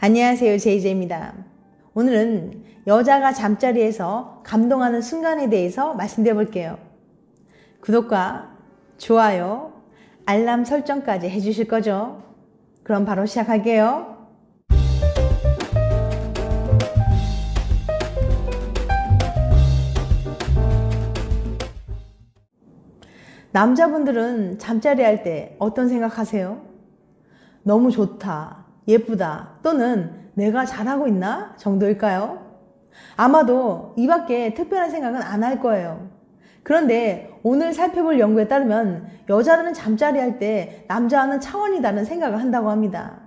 안녕하세요. 제이제입니다. 오늘은 여자가 잠자리에서 감동하는 순간에 대해서 말씀드려 볼게요. 구독과 좋아요, 알람 설정까지 해주실 거죠? 그럼 바로 시작할게요. 남자분들은 잠자리 할 때 어떤 생각하세요? 너무 좋다, 예쁘다, 또는 내가 잘하고 있나 정도일까요? 아마도 이 밖에 특별한 생각은 안 할 거예요. 그런데 오늘 살펴볼 연구에 따르면 여자들은 잠자리 할 때 남자와는 차원이 다른 생각을 한다고 합니다.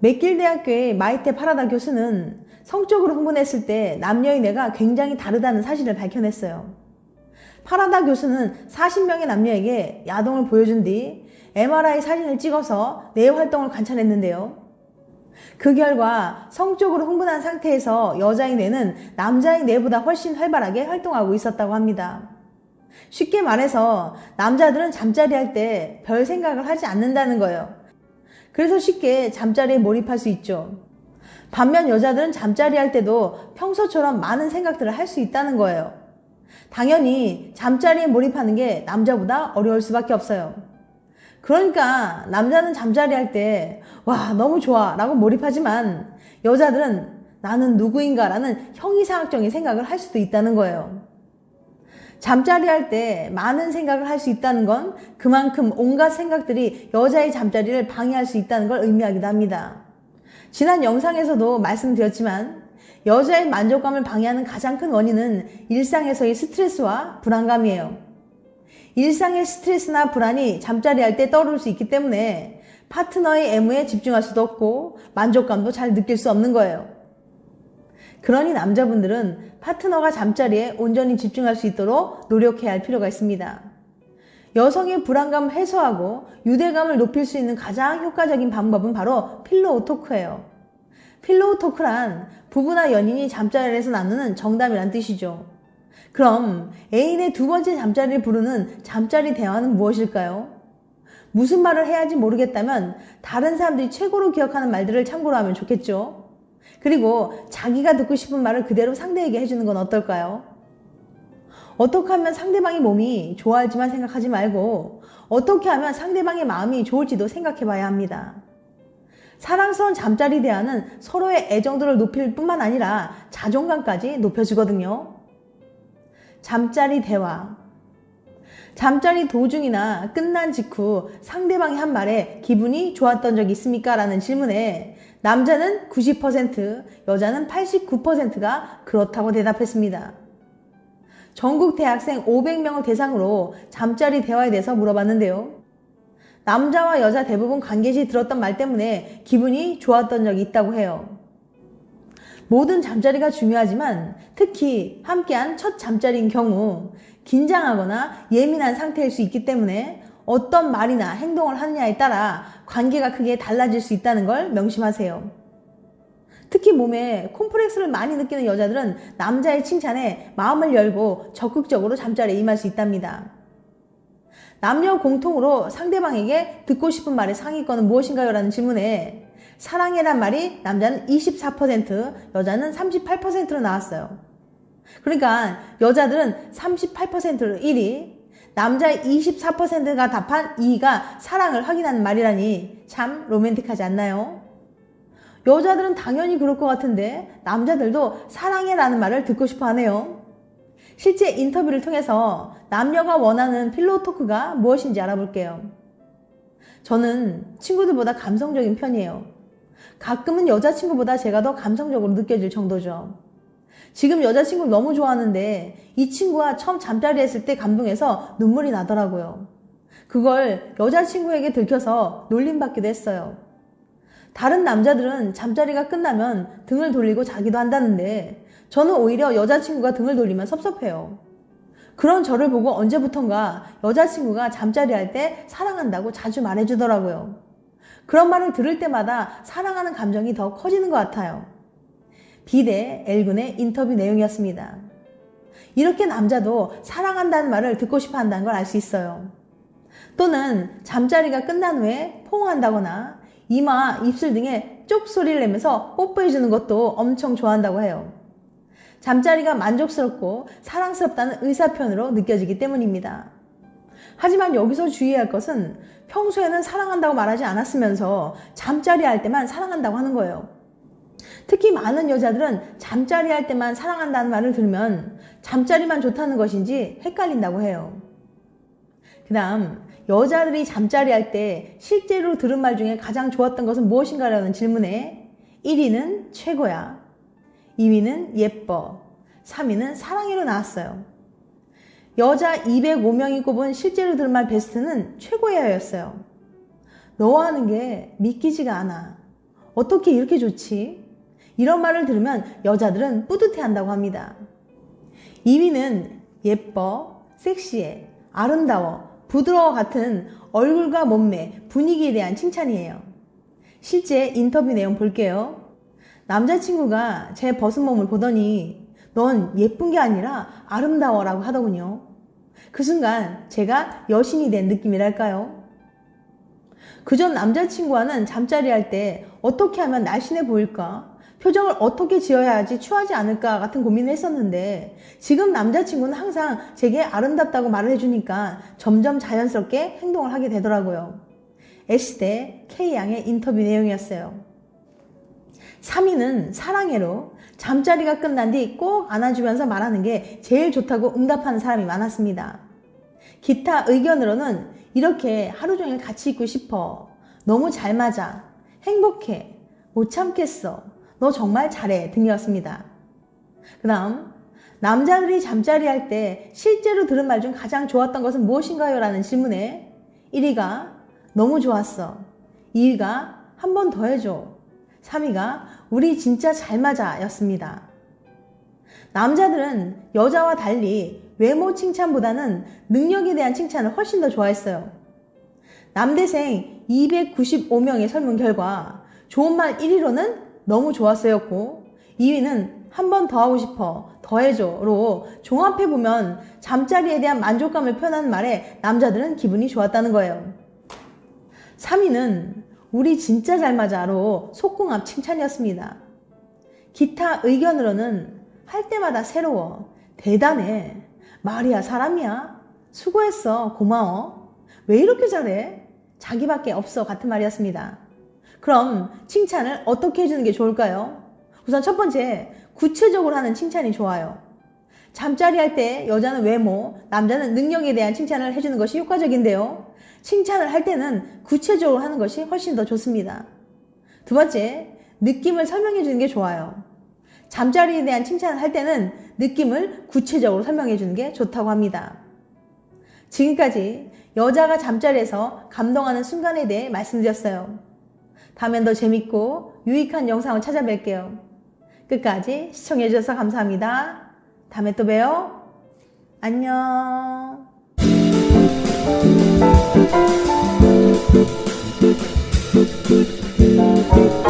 맥길 대학교의 마이테 파라다 교수는 성적으로 흥분했을 때 남녀의 뇌가 굉장히 다르다는 사실을 밝혀냈어요. 파라다 교수는 40명의 남녀에게 야동을 보여준 뒤 MRI 사진을 찍어서 뇌 활동을 관찰했는데요. 그 결과 성적으로 흥분한 상태에서 여자의 뇌는 남자의 뇌보다 훨씬 활발하게 활동하고 있었다고 합니다. 쉽게 말해서 남자들은 잠자리 할 때 별 생각을 하지 않는다는 거예요. 그래서 쉽게 잠자리에 몰입할 수 있죠. 반면 여자들은 잠자리 할 때도 평소처럼 많은 생각들을 할 수 있다는 거예요. 당연히 잠자리에 몰입하는 게 남자보다 어려울 수밖에 없어요. 그러니까 남자는 잠자리 할 때, 와, 너무 좋아. 라고 몰입하지만 여자들은 나는 누구인가 라는 형이상학적인 생각을 할 수도 있다는 거예요. 잠자리 할 때 많은 생각을 할 수 있다는 건 그만큼 온갖 생각들이 여자의 잠자리를 방해할 수 있다는 걸 의미하기도 합니다. 지난 영상에서도 말씀드렸지만 여자의 만족감을 방해하는 가장 큰 원인은 일상에서의 스트레스와 불안감이에요. 일상의 스트레스나 불안이 잠자리 할 때 떠오를 수 있기 때문에 파트너의 애무에 집중할 수도 없고 만족감도 잘 느낄 수 없는 거예요. 그러니 남자분들은 파트너가 잠자리에 온전히 집중할 수 있도록 노력해야 할 필요가 있습니다. 여성의 불안감을 해소하고 유대감을 높일 수 있는 가장 효과적인 방법은 바로 필로우 토크예요. 필로우 토크란 부부나 연인이 잠자리에서 나누는 정담이란 뜻이죠. 그럼 애인의 두 번째 잠자리를 부르는 잠자리 대화는 무엇일까요? 무슨 말을 해야지 모르겠다면 다른 사람들이 최고로 기억하는 말들을 참고로 하면 좋겠죠. 그리고 자기가 듣고 싶은 말을 그대로 상대에게 해주는 건 어떨까요? 어떻게 하면 상대방의 몸이 좋아할지만 생각하지 말고 어떻게 하면 상대방의 마음이 좋을지도 생각해 봐야 합니다. 사랑스러운 잠자리 대화는 서로의 애정도를 높일 뿐만 아니라 자존감까지 높여주거든요. 잠자리 대화. 잠자리 도중이나 끝난 직후 상대방이 한 말에 기분이 좋았던 적 있습니까? 라는 질문에 남자는 90%, 여자는 89%가 그렇다고 대답했습니다. 전국 대학생 500명을 대상으로 잠자리 대화에 대해서 물어봤는데요. 남자와 여자 대부분 관계시 들었던 말 때문에 기분이 좋았던 적이 있다고 해요. 모든 잠자리가 중요하지만 특히 함께한 첫 잠자리인 경우 긴장하거나 예민한 상태일 수 있기 때문에 어떤 말이나 행동을 하느냐에 따라 관계가 크게 달라질 수 있다는 걸 명심하세요. 특히 몸에 콤플렉스를 많이 느끼는 여자들은 남자의 칭찬에 마음을 열고 적극적으로 잠자리에 임할 수 있답니다. 남녀 공통으로 상대방에게 듣고 싶은 말의 상위권은 무엇인가요? 라는 질문에 사랑해란 말이 남자는 24%, 여자는 38%로 나왔어요. 그러니까 여자들은 38%를 1위, 남자의 24%가 답한 2가 사랑을 확인하는 말이라니 참 로맨틱하지 않나요? 여자들은 당연히 그럴 것 같은데 남자들도 사랑해라는 말을 듣고 싶어 하네요. 실제 인터뷰를 통해서 남녀가 원하는 필로우 토크가 무엇인지 알아볼게요. 저는 친구들보다 감성적인 편이에요. 가끔은 여자친구보다 제가 더 감성적으로 느껴질 정도죠. 지금 여자친구를 너무 좋아하는데 이 친구와 처음 잠자리 했을 때 감동해서 눈물이 나더라고요. 그걸 여자친구에게 들켜서 놀림받기도 했어요. 다른 남자들은 잠자리가 끝나면 등을 돌리고 자기도 한다는데 저는 오히려 여자친구가 등을 돌리면 섭섭해요. 그런 저를 보고 언제부턴가 여자친구가 잠자리 할 때 사랑한다고 자주 말해주더라고요. 그런 말을 들을 때마다 사랑하는 감정이 더 커지는 것 같아요. 비대 L군의 인터뷰 내용이었습니다. 이렇게 남자도 사랑한다는 말을 듣고 싶어 한다는 걸 알 수 있어요. 또는 잠자리가 끝난 후에 포옹한다거나 이마, 입술 등에 쪽 소리를 내면서 뽀뽀해주는 것도 엄청 좋아한다고 해요. 잠자리가 만족스럽고 사랑스럽다는 의사표현으로 느껴지기 때문입니다. 하지만 여기서 주의할 것은 평소에는 사랑한다고 말하지 않았으면서 잠자리 할 때만 사랑한다고 하는 거예요. 특히 많은 여자들은 잠자리 할 때만 사랑한다는 말을 들으면 잠자리만 좋다는 것인지 헷갈린다고 해요. 그 다음, 여자들이 잠자리 할 때 실제로 들은 말 중에 가장 좋았던 것은 무엇인가라는 질문에 1위는 최고야. 2위는 예뻐. 3위는 사랑해로 나왔어요. 여자 205명이 꼽은 실제로 들은 말 베스트는 최고야였어요. 너와 하는 게 믿기지가 않아. 어떻게 이렇게 좋지? 이런 말을 들으면 여자들은 뿌듯해 한다고 합니다. 2위는 예뻐, 섹시해, 아름다워, 부드러워 같은 얼굴과 몸매, 분위기에 대한 칭찬이에요. 실제 인터뷰 내용 볼게요. 남자친구가 제 벗은 몸을 보더니 넌 예쁜 게 아니라 아름다워 라고 하더군요. 그 순간 제가 여신이 된 느낌이랄까요? 그전 남자친구와는 잠자리 할 때 어떻게 하면 날씬해 보일까? 표정을 어떻게 지어야지 추하지 않을까 같은 고민을 했었는데 지금 남자친구는 항상 제게 아름답다고 말을 해주니까 점점 자연스럽게 행동을 하게 되더라고요. S대 K양의 인터뷰 내용이었어요. 3위는 사랑해로 잠자리가 끝난 뒤 꼭 안아주면서 말하는 게 제일 좋다고 응답하는 사람이 많았습니다. 기타 의견으로는 이렇게 하루 종일 같이 있고 싶어. 너무 잘 맞아. 행복해. 못 참겠어. 너 정말 잘해. 등이었습니다. 그 다음, 남자들이 잠자리 할 때 실제로 들은 말 중 가장 좋았던 것은 무엇인가요? 라는 질문에 1위가 너무 좋았어. 2위가 한 번 더 해줘. 3위가 우리 진짜 잘 맞아 였습니다. 남자들은 여자와 달리 외모 칭찬보다는 능력에 대한 칭찬을 훨씬 더 좋아했어요. 남대생 295명의 설문 결과 좋은 말 1위로는 너무 좋았어였고 2위는 한 번 더 하고 싶어, 더 해줘로 종합해보면 잠자리에 대한 만족감을 표현하는 말에 남자들은 기분이 좋았다는 거예요. 3위는 우리 진짜 잘 맞아로 속궁합 칭찬이었습니다. 기타 의견으로는 할 때마다 새로워, 대단해, 말이야 사람이야, 수고했어, 고마워, 왜 이렇게 잘해? 자기밖에 없어 같은 말이었습니다. 그럼 칭찬을 어떻게 해주는 게 좋을까요? 우선 첫 번째, 구체적으로 하는 칭찬이 좋아요. 잠자리 할 때 여자는 외모, 남자는 능력에 대한 칭찬을 해주는 것이 효과적인데요. 칭찬을 할 때는 구체적으로 하는 것이 훨씬 더 좋습니다. 두 번째, 느낌을 설명해 주는 게 좋아요. 잠자리에 대한 칭찬을 할 때는 느낌을 구체적으로 설명해 주는 게 좋다고 합니다. 지금까지 여자가 잠자리에서 감동하는 순간에 대해 말씀드렸어요. 다음엔 더 재밌고 유익한 영상을 찾아뵐게요. 끝까지 시청해주셔서 감사합니다. 다음에 또 봬요. 안녕. Thank you.